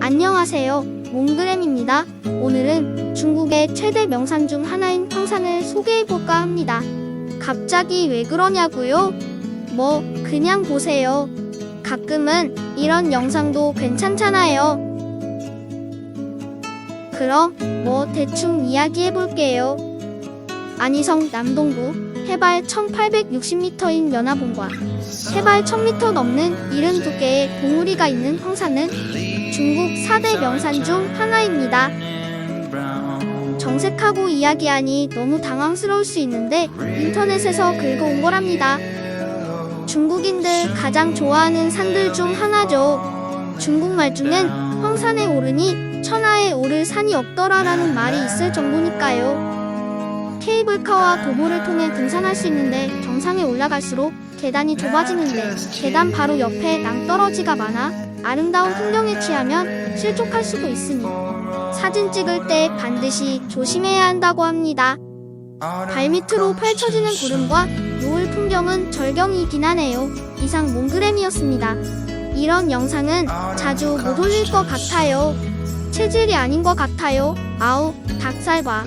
안녕하세요. 몽그램입니다. 오늘은 중국의 최대 명산 중 하나인 황산을 소개해볼까 합니다. 갑자기 왜 그러냐고요? 뭐, 그냥 보세요. 가끔은 이런 영상도 괜찮잖아요. 그럼 뭐 대충 이야기해볼게요. 안희성 남동부 해발 1860m인 연화봉과 해발 1000m 넘는 72개의 봉우리가 있는 황산은 중국 4대 명산 중 하나입니다. 정색하고 이야기하니 너무 당황스러울 수 있는데 인터넷에서 긁어온 거랍니다. 중국인들 가장 좋아하는 산들 중 하나죠. 중국말 중엔 황산에 오르니 천하에 오를 산이 없더라라는 말이 있을 정도니까요. 케이블카와 도보를 통해 등산할 수 있는데 정상에 올라갈수록 계단이 좁아지는데 계단 바로 옆에 낭떠러지가 많아 아름다운 풍경에 취하면 실족할 수도 있으니 사진 찍을 때 반드시 조심해야 한다고 합니다. 발밑으로 펼쳐지는 구름과 노을 풍경은 절경이긴 하네요. 이상 몽그램이었습니다. 이런 영상은 자주 못 올릴 것 같아요. 체질이 아닌 것 같아요. 아우, 닭살 봐.